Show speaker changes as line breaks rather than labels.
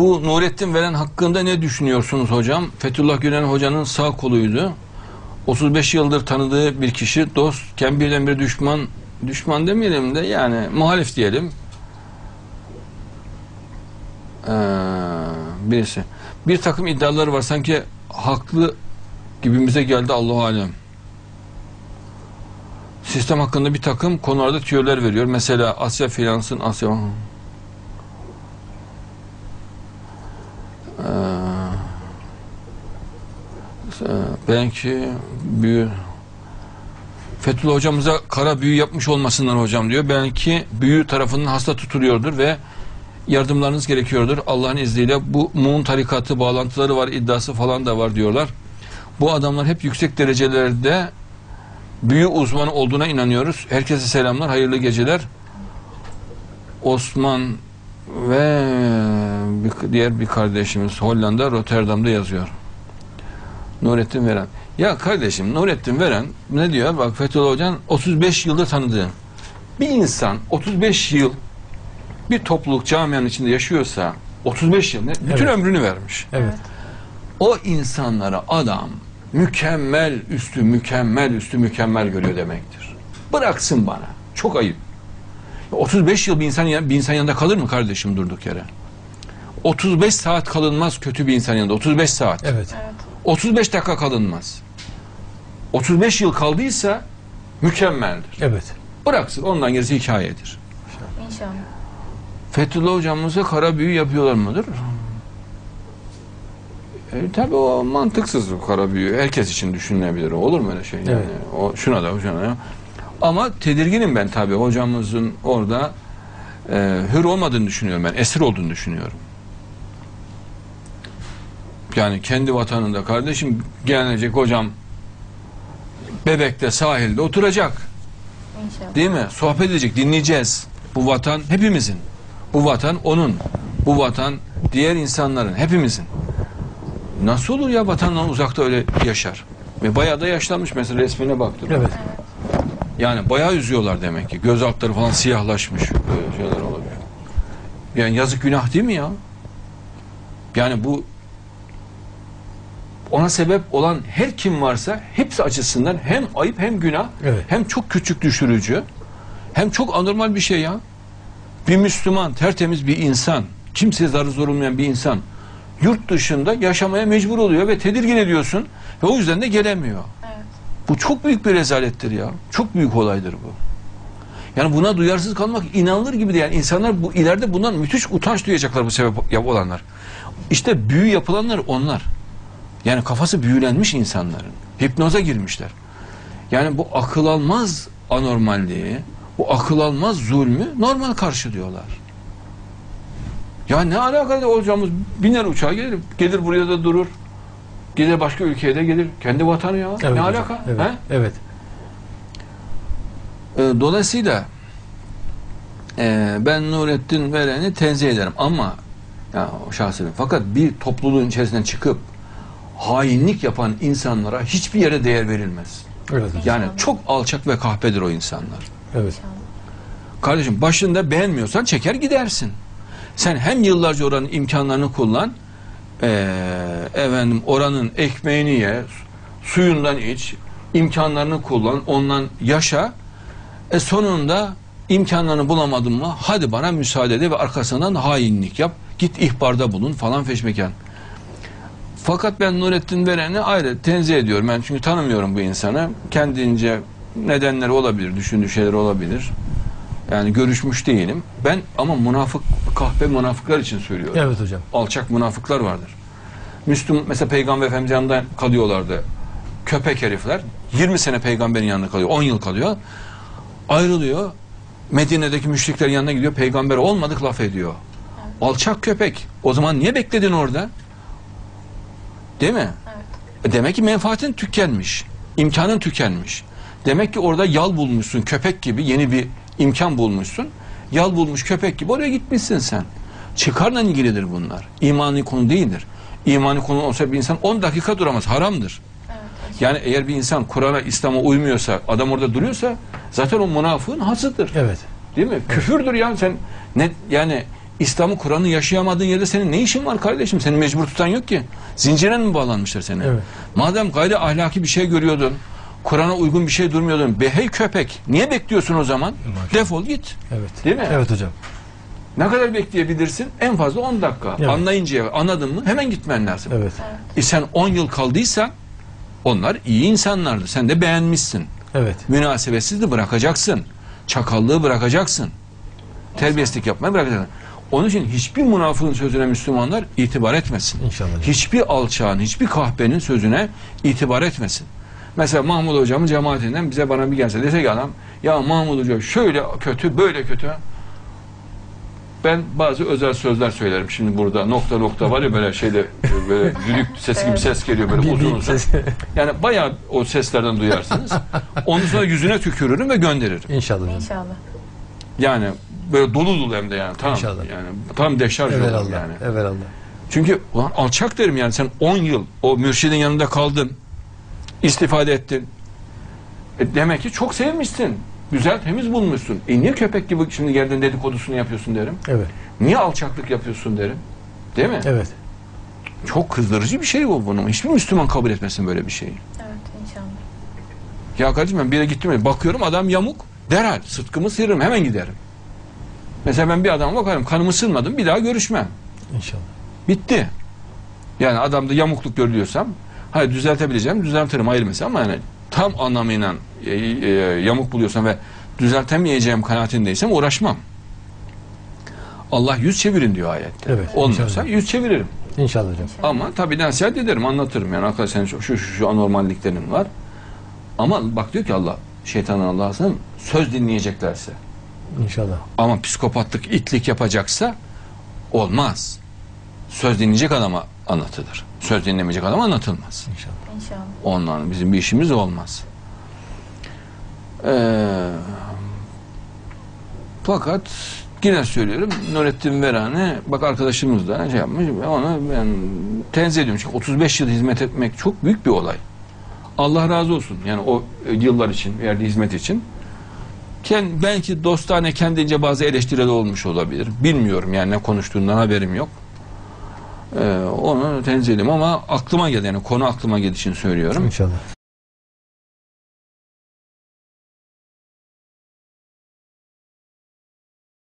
Bu Nurettin Veren hakkında ne düşünüyorsunuz hocam? Fethullah Gülen hocanın sağ koluydu. 35 yıldır tanıdığı bir kişi dostken birdenbire düşman düşman demeyelim de yani muhalif diyelim. Ee, birisi. Bir takım iddiaları var sanki haklı gibimize geldi Allahu alem. Sistem hakkında bir takım konularda tüyolar veriyor. Mesela Asya Finans'ın Asya Ee, belki büyü Fethullah hocamıza kara büyü yapmış olmasınlar hocam diyor. Belki büyü tarafından hasta tutuluyordur ve yardımlarınız gerekiyordur. Allah'ın izniyle bu Muğun tarikatı bağlantıları var, iddiası falan da var diyorlar. Bu adamlar hep yüksek derecelerde büyü uzmanı olduğuna inanıyoruz. Herkese selamlar, hayırlı geceler. Osman ve bir, diğer bir kardeşimiz Hollanda, Rotterdam'da yazıyor. Nurettin Veren. Ya kardeşim Nurettin Veren ne diyor? Bak Fethullah Hoca'nın 35 yılda tanıdığı. Bir insan 35 yıl bir topluluk camianın içinde yaşıyorsa 35 yıl ne? Bütün
Evet.
ömrünü vermiş.
Evet.
O insanlara adam mükemmel üstü mükemmel üstü mükemmel görüyor demektir. Bıraksın bana. Çok ayıp. 35 yıl bir insan, yan- bir insan yanında kalır mı kardeşim durduk yere? 35 saat kalınmaz kötü bir insan yanında. 35 saat.
Evet.
35 dakika kalınmaz. 35 yıl kaldıysa mükemmeldir.
Evet.
Bıraksın ondan gerisi hikayedir.
İnşallah.
Fethullah hocamıza kara büyü yapıyorlar mıdır? E, tabii o mantıksız o kara büyü. Herkes için düşünülebilir. Olur mu öyle şey? Yani
Evet.
o şuna da şuna da. Ama tedirginim ben tabii hocamızın orada e, hür olmadığını düşünüyorum ben. Esir olduğunu düşünüyorum. Yani kendi vatanında kardeşim gelecek hocam Bebek'te sahilde oturacak.
İnşallah.
Değil mi? Sohbet edecek, dinleyeceğiz. Bu vatan hepimizin. Bu vatan onun. Bu vatan diğer insanların, hepimizin. Nasıl olur ya vatandan uzakta öyle yaşar? Ve bayağı da yaşlanmış mesela resmine baktım.
Evet.
Yani bayağı üzüyorlar demek ki. Göz altları falan siyahlaşmış. Böyle şeyler olabilir. Yani yazık günah değil mi ya? Yani bu ona sebep olan her kim varsa hepsi açısından hem ayıp hem günah
Evet.
hem çok küçük düşürücü hem çok anormal bir şey ya. Bir Müslüman, tertemiz bir insan, kimseye zarı zor olmayan bir insan yurt dışında yaşamaya mecbur oluyor ve tedirgin ediyorsun ve o yüzden de gelemiyor.
Evet.
Bu çok büyük bir rezalettir ya. Çok büyük olaydır bu. Yani buna duyarsız kalmak inanılır gibi değil. Yani insanlar bu ileride bundan müthiş utanç duyacaklar bu sebep olanlar. İşte büyü yapılanlar onlar. Yani kafası büyülenmiş insanların. Hipnoza girmişler. Yani bu akıl almaz anormalliği, bu akıl almaz zulmü normal karşılıyorlar. Ya ne alakası olacağımız biner uçağa gelir, gelir buraya da durur. Gider başka ülkeye de gelir. Kendi vatanı ya.
Evet
ne
hocam.
alaka?
Evet.
He?
Evet.
E, dolayısıyla e, ben Nurettin Veren'i tenzih ederim ama ya o şahsi fakat bir topluluğun içerisinden çıkıp hainlik yapan insanlara hiçbir yere değer verilmez.
Evet.
Yani çok alçak ve kahpedir o insanlar.
Evet.
Kardeşim başında beğenmiyorsan çeker gidersin. Sen hem yıllarca oranın imkanlarını kullan, eee, efendim oranın ekmeğini ye, suyundan iç, imkanlarını kullan, ondan yaşa. E sonunda imkanlarını bulamadın mı? Hadi bana müsaade de ve arkasından hainlik yap. Git ihbarda bulun falan feşmekan. Fakat ben Nurettin Veren'i ayrı tenzih ediyorum. Ben çünkü tanımıyorum bu insanı. Kendince nedenleri olabilir, düşündüğü şeyler olabilir. Yani görüşmüş değilim. Ben ama münafık, kahpe münafıklar için söylüyorum.
Evet hocam.
Alçak münafıklar vardır. Müslüm mesela Peygamber Efendimiz yanında kalıyorlardı. Köpek herifler. 20 sene peygamberin yanında kalıyor. 10 yıl kalıyor. Ayrılıyor. Medine'deki müşriklerin yanına gidiyor. Peygamber olmadık laf ediyor. Alçak köpek. O zaman niye bekledin orada? Değil mi? E Demek ki menfaatin tükenmiş. imkanın tükenmiş. Demek ki orada yal bulmuşsun köpek gibi yeni bir imkan bulmuşsun. Yal bulmuş köpek gibi oraya gitmişsin sen. Çıkarla ilgilidir bunlar. İmani konu değildir. İmani konu olsa bir insan 10 dakika duramaz. Haramdır.
Evet.
Yani eğer bir insan Kur'an'a, İslam'a uymuyorsa, adam orada duruyorsa zaten o münafığın hasıdır.
Evet.
Değil mi? Küfürdür ya sen ne yani İslam'ı Kur'an'ı yaşayamadığın yerde senin ne işin var kardeşim? Seni mecbur tutan yok ki. Zincire mi bağlanmışlar seni?
Evet.
Madem gayri ahlaki bir şey görüyordun, Kur'an'a uygun bir şey durmuyordun. Be hey köpek, niye bekliyorsun o zaman?
Maşallah.
Defol git.
Evet.
Değil mi?
Evet hocam.
Ne kadar bekleyebilirsin? En fazla 10 dakika.
Evet.
Anlayıncaya, anladın mı? Hemen gitmen lazım.
Evet.
E sen 10 yıl kaldıysan onlar iyi insanlardı. Sen de beğenmişsin.
Evet.
Münasebetsizliği bırakacaksın. Çakallığı bırakacaksın. Terbiyesizlik yapmayı bırakacaksın. Onun için hiçbir münafığın sözüne Müslümanlar itibar etmesin.
İnşallah.
Hiçbir alçağın, hiçbir kahpenin sözüne itibar etmesin. Mesela Mahmud Hocam'ın cemaatinden bize bana bir gelse dese ki adam ya Mahmud Hoca şöyle kötü böyle kötü ben bazı özel sözler söylerim şimdi burada nokta nokta var ya böyle şeyde böyle düdük ses gibi ses geliyor böyle uzun uzun.
ses-
Yani bayağı o seslerden duyarsınız. Ondan sonra yüzüne tükürürüm ve gönderirim.
İnşallah.
İnşallah.
Yani böyle dolu dolu hem de yani tam
İnşallah.
yani tam deşarj olur
Evelallah.
yani.
Evelallah.
Çünkü ulan alçak derim yani sen 10 yıl o mürşidin yanında kaldın. istifade ettin. E demek ki çok sevmişsin. Güzel temiz bulmuşsun. E niye köpek gibi şimdi geldin dedikodusunu yapıyorsun derim.
Evet.
Niye alçaklık yapıyorsun derim. Değil mi?
Evet.
Çok kızdırıcı bir şey bu bunun. Hiçbir Müslüman kabul etmesin böyle bir şeyi.
Evet inşallah.
Ya kardeşim ben bir yere gittim bakıyorum adam yamuk. Derhal sıtkımı sıyırırım hemen giderim. Mesela ben bir adama bakarım kanımı sınmadım bir daha görüşmem.
İnşallah.
Bitti. Yani adamda yamukluk görülüyorsam hayır düzeltebileceğim düzeltirim ayrı mesele ama yani tam anlamıyla e, e, yamuk buluyorsam ve düzeltemeyeceğim kanaatindeysem uğraşmam. Allah yüz çevirin diyor ayette.
Evet,
Olmuyorsa
inşallah.
yüz çeviririm.
İnşallah hocam.
Ama tabii nasihat ederim, anlatırım. Yani arkadaş senin şu, şu, şu anormalliklerin var. Ama bak diyor ki Allah, şeytanın Allah'ın söz dinleyeceklerse.
İnşallah.
Ama psikopatlık, itlik yapacaksa olmaz. Söz dinleyecek adama anlatılır. Söz dinlemeyecek adama anlatılmaz.
İnşallah.
İnşallah.
Ondan bizim bir işimiz olmaz. Ee, fakat yine söylüyorum Nurettin Verane bak arkadaşımız da şey yapmış ona ben tenzih ediyorum. Çünkü 35 yıl hizmet etmek çok büyük bir olay. Allah razı olsun. Yani o yıllar için, verdiği hizmet için. Ken, belki dostane kendince bazı eleştiriler olmuş olabilir. Bilmiyorum yani ne konuştuğundan haberim yok. Ee, onu tenzih ediyorum ama aklıma geldi yani konu aklıma geldiği için söylüyorum.
İnşallah.